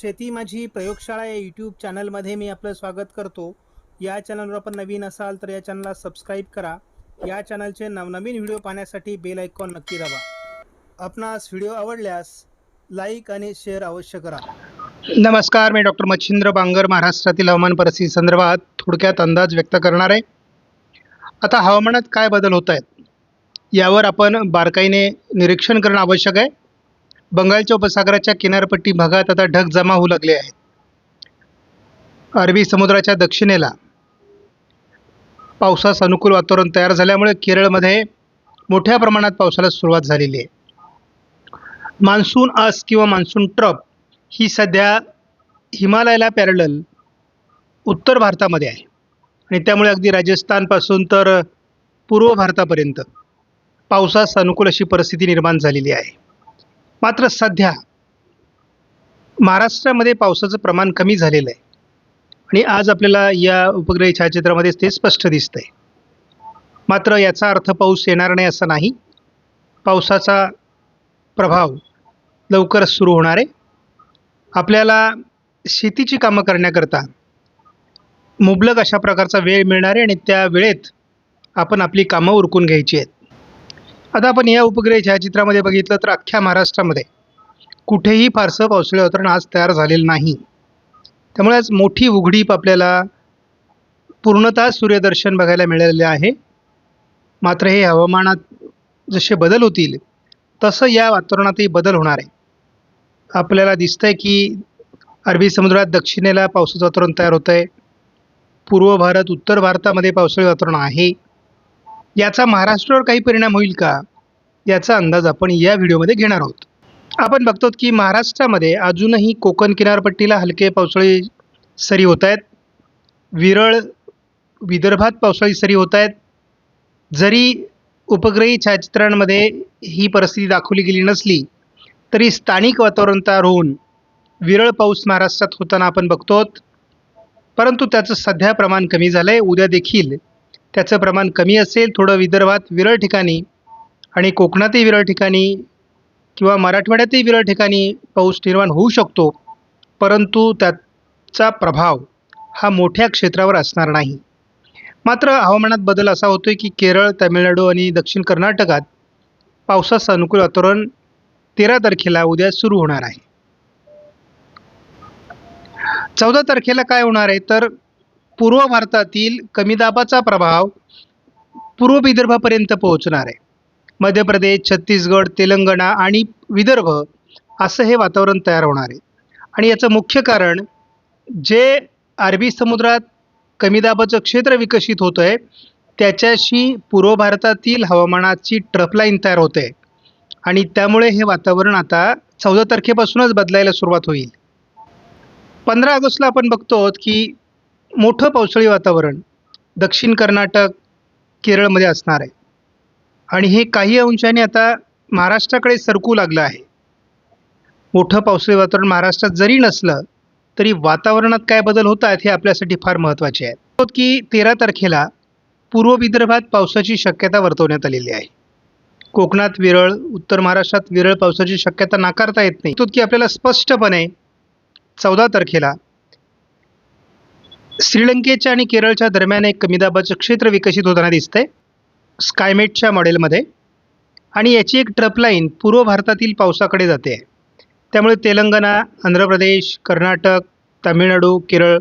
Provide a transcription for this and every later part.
शेती माझी प्रयोगशाळा या यूट्यूब चॅनलमध्ये मी आपलं स्वागत करतो. या चॅनलवर आपण नवीन असाल तर या चॅनलला सबस्क्राईब करा. या चॅनलचे नवनवीन व्हिडिओ पाहण्यासाठी बेल आयकॉन नक्की दाबा. आपणास व्हिडिओ आवडल्यास लाईक आणि शेअर अवश्य करा. नमस्कार मी डॉक्टर मच्छिंद्र बांगर महाराष्ट्रातील हवामान परिस्थिती संदर्भात थोडक्यात अंदाज व्यक्त करणार आहे. आता हवामानात काय बदल होत आहेत? यावर आपण बारकाईने निरीक्षण करणं आवश्यक आहे. बंगालच्या उपसागराच्या किनारपट्टी भागात आता ढग जमा होऊ लागले आहेत. अरबी समुद्राच्या दक्षिणेला पावसास अनुकूल वातावरण तयार झाल्यामुळे केरळमध्ये मोठ्या प्रमाणात पावसाला सुरुवात झालेली आहे. मान्सून अस किंवा मान्सून ट्रप ही सध्या हिमालयाला पॅरल उत्तर भारतामध्ये आहे. आणि त्यामुळे अगदी राजस्थानपासून तर पूर्व भारतापर्यंत पावसास अनुकूल अशी परिस्थिती निर्माण झालेली आहे. मात्र सध्या महाराष्ट्रामध्ये पावसाचं प्रमाण कमी झालेलं आहे. आणि आज आपल्याला या उपग्रही छायाचित्रामध्ये ते स्पष्ट दिसतंय. मात्र याचा अर्थ पाऊस येणार नाही असं नाही. पावसाचा प्रभाव लवकरच सुरू होणार आहे. आपल्याला शेतीची कामं करण्याकरता मुबलक अशा प्रकारचा वेळ मिळणार आहे आणि त्या वेळेत आपण आपली कामं उरकून घ्यायची आहेत. आता आपण या उपग्रह छायाचित्रामध्ये बघितलं तर अख्ख्या महाराष्ट्रामध्ये कुठेही फारसं पावसाळी वातावरण आज तयार झालेलं नाही. त्यामुळे आज मोठी उघडीप आपल्याला पूर्णतः सूर्यदर्शन बघायला मिळालेले आहे. मात्र हे हवामानात जसे बदल होतील तसं या वातावरणातही बदल होणार आहे. आपल्याला दिसतंय की अरबी समुद्रात दक्षिणेला पावसाचं वातावरण तयार होतं आहे पूर्व भारत उत्तर भारतामध्ये पावसाळी वातावरण आहे. याचा महाराष्ट्रावर काही परिणाम होईल का? याचा अंदाज आपण या व्हिडिओमध्ये घेणार आहोत. आपण बघतो की महाराष्ट्रामध्ये अजूनही कोकण किनारपट्टीला हलके पावसाळी सरी होत आहेत. विरळ विदर्भात पावसाळी सरी होत आहेत. जरी उपग्रही छायाचित्रांमध्ये ही परिस्थिती दाखवली गेली नसली तरी स्थानिक वातावरण तयार होऊन विरळ पाऊस महाराष्ट्रात होताना आपण बघतो परंतु त्याचं सध्या प्रमाण कमी झालं आहे उद्या देखील त्याचं प्रमाण कमी असेल थोडं विदर्भात विरळ ठिकाणी आणि कोकणातही विरळ ठिकाणी किंवा मराठवाड्यातही विरळ ठिकाणी पाऊस निर्माण होऊ शकतो परंतु त्याचा प्रभाव हा मोठ्या क्षेत्रावर असणार नाही. मात्र हवामानात बदल असा होतो की केरळ तामिळनाडू आणि दक्षिण कर्नाटकात पावसाचं अनुकूल वातावरण तेरा तारखेला उद्या सुरू होणार आहे. चौदा तारखेला काय होणार आहे? तर पूर्व भारतातील कमी दाबाचा प्रभाव पूर्व विदर्भापर्यंत पोहोचणार आहे. मध्य प्रदेश छत्तीसगड तेलंगणा आणि विदर्भ असं हे वातावरण तयार होणार आहे. आणि याचं मुख्य कारण जे अरबी समुद्रात कमी दाबाचं क्षेत्र विकसित होतं आहे त्याच्याशी पूर्व भारतातील हवामानाची ट्रफलाईन तयार होते. आहे आणि त्यामुळे हे वातावरण आता चौदा तारखेपासूनच बदलायला सुरुवात होईल. पंधरा ऑगस्टला आपण बघतो की मोठं पावसाळी वातावरण दक्षिण कर्नाटक केरळमध्ये असणार आहे. आणि हे काही अंशाने आता महाराष्ट्राकडे सरकू लागलं आहे. मोठं पावसाळी वातावरण महाराष्ट्रात जरी नसलं तरी वातावरणात काय बदल होत आहेत हे आपल्यासाठी फार महत्त्वाचे आहे की तेरा तारखेला पूर्व विदर्भात पावसाची शक्यता वर्तवण्यात आलेली आहे. कोकणात विरळ उत्तर महाराष्ट्रात विरळ पावसाची शक्यता नाकारता येत नाही. तो की आपल्याला स्पष्टपणे चौदा तारखेला श्रीलंकेच्या आणि केरळच्या दरम्यान एक कमी दाबाचं क्षेत्र विकसित होताना दिसतंय. स्कायमेटच्या मॉडेलमध्ये आणि याची एक ट्रपलाईन पूर्व भारतातील पावसाकडे जाते. त्यामुळे तेलंगणा आंध्र प्रदेश कर्नाटक तामिळनाडू केरळ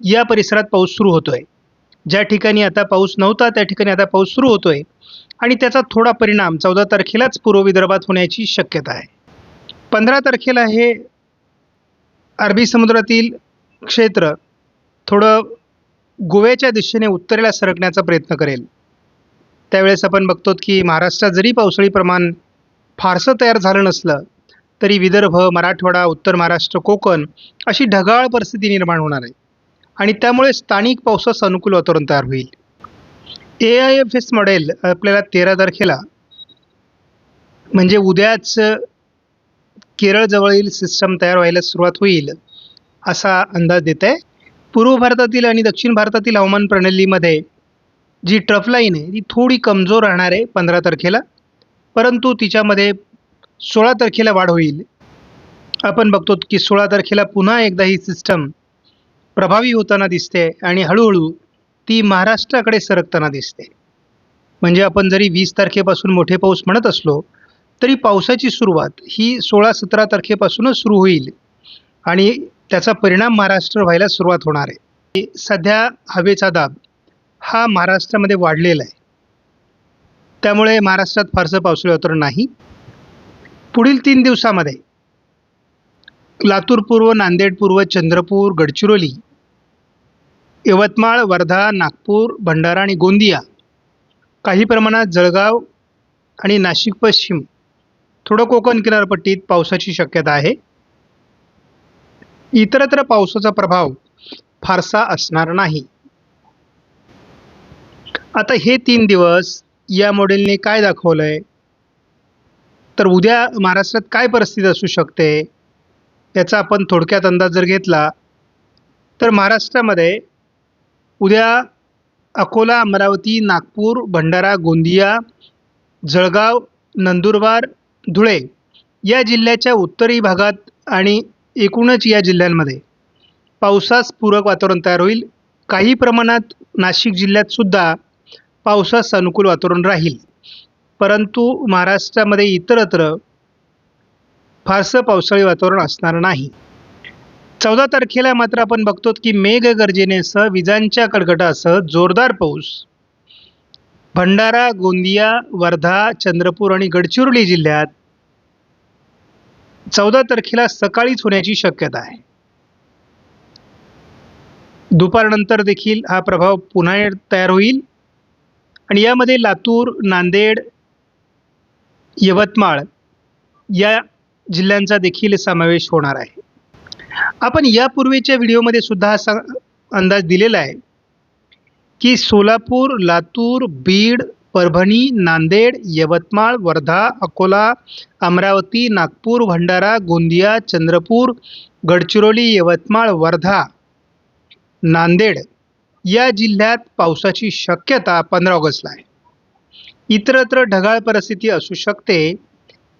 या परिसरात पाऊस सुरू होतो आहे ज्या ठिकाणी आता पाऊस नव्हता त्या ठिकाणी आता पाऊस सुरू होतो आहे आणि त्याचा थोडा परिणाम चौदा तारखेलाच पूर्व विदर्भात होण्याची शक्यता आहे. पंधरा तारखेला हे अरबी समुद्रातील क्षेत्र थोडं गोव्याच्या दिशेने उत्तरेला सरकण्याचा प्रयत्न करेल. त्यावेळेस आपण बघतो की महाराष्ट्रात जरी पावसाळी प्रमाण फारसं तयार झालं नसलं तरी विदर्भ मराठवाडा उत्तर महाराष्ट्र कोकण अशी ढगाळ परिस्थिती निर्माण होणार आहे. आणि त्यामुळे स्थानिक पावसास अनुकूल वातावरण तयार होईल. A I F S model आपल्याला तेरा तारखेला म्हणजे उद्याच केरळजवळील सिस्टम तयार व्हायला सुरुवात होईल असा अंदाज देत आहे पूर्व भारतातील आणि दक्षिण भारतातील हवामान प्रणालीमध्ये जी ट्रफलाईन आहे ती थोडी कमजोर राहणार आहे पंधरा तारखेला. परंतु तिच्यामध्ये सोळा तारखेला वाढ होईल. आपण बघतो की सोळा तारखेला पुन्हा एकदा ही सिस्टम प्रभावी होताना दिसते आणि हळूहळू ती महाराष्ट्राकडे सरकताना दिसते. म्हणजे आपण जरी वीस तारखेपासून मोठे पाऊस म्हणत असलो तरी पावसाची सुरुवात ही सोळा सतरा तारखेपासूनच सुरू होईल. आणि त्याचा परिणाम महाराष्ट्र व्हायला सुरुवात होणार आहे. सध्या हवेचा दाब हा महाराष्ट्रामध्ये वाढलेला आहे. त्यामुळे महाराष्ट्रात फारसं पावसाळी वातावरण नाही. पुढील तीन दिवसामध्ये लातूर पूर्व नांदेड पूर्व चंद्रपूर गडचिरोली यवतमाळ वर्धा नागपूर भंडारा आणि गोंदिया काही प्रमाणात जळगाव आणि नाशिक पश्चिम थोडं कोकण किनारपट्टीत पावसाची शक्यता आहे. इतरत्र पावसाचा प्रभाव फारसा असणार नाही. आता हे तीन दिवस या मॉडेलने काय दाखवलं आहे तर उद्या महाराष्ट्रात काय परिस्थिती असू शकते? याचा आपण थोडक्यात अंदाज जर घेतला तर महाराष्ट्रामध्ये उद्या अकोला अमरावती नागपूर भंडारा गोंदिया जळगाव नंदुरबार धुळे या जिल्ह्याच्या उत्तरी भागात आणि एकूणच या जिल्ह्यांमध्ये पावसास पूरक वातावरण तयार होईल. काही प्रमाणात नाशिक जिल्ह्यात सुद्धा पावसास अनुकूल वातावरण राहील. परंतु महाराष्ट्रामध्ये इतरत्र फारसं पावसाळी वातावरण असणार नाही. चौदा तारखेला मात्र आपण बघतो की मेघगर्जनेसह विजांच्या कडकडासह जोरदार पाऊस. भंडारा गोंदिया वर्धा चंद्रपूर आणि गडचिरोली जिल्ह्यात चौदा तारखेला सकाळीच होण्याची शक्यता आहे. दुपारनंतर देखील हा प्रभाव पुन्हा तयार होईल. आणि यामध्ये लातूर नांदेड यवतमाळ या जिल्ह्यांचा देखील समावेश होणार आहे. आपण यापूर्वीच्या व्हिडिओमध्ये सुद्धा हा अंदाज दिलेला आहे की सोलापूर लातूर बीड परभणी नांदेड यवतमाळ वर्धा अकोला अमरावती नागपूर भंडारा गोंदिया चंद्रपूर गडचिरोली यवतमाळ वर्धा नांदेड या जिल्ह्यात पावसाची शक्यता पंधरा ऑगस्टला आहे. इतरत्र ढगाळ परिस्थिती असू शकते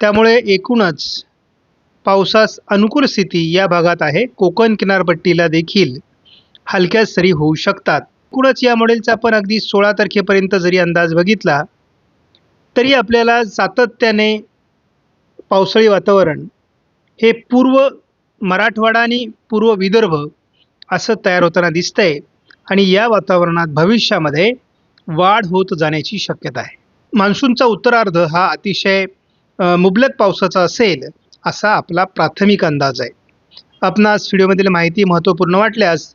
त्यामुळे एकूणच पावसास अनुकूल स्थिती या भागात आहे. कोकण किनारपट्टीला देखील हलक्या सरी होऊ शकतात. एकूणच या मॉडेलचा आपण अगदी सोळा तारखेपर्यंत जरी अंदाज बघितला तरी आपल्याला सातत्याने पावसाळी वातावरण हे पूर्व मराठवाडा आणि पूर्व विदर्भ असं तयार होताना दिसतंय आणि या वातावरणात भविष्यामध्ये वाढ होत जाण्याची शक्यता आहे. मान्सूनचा उत्तरार्ध हा अतिशय मुबलक पावसाचा असेल असा आपला प्राथमिक अंदाज आहे. आपणास व्हिडिओमधील माहिती महत्त्वपूर्ण वाटल्यास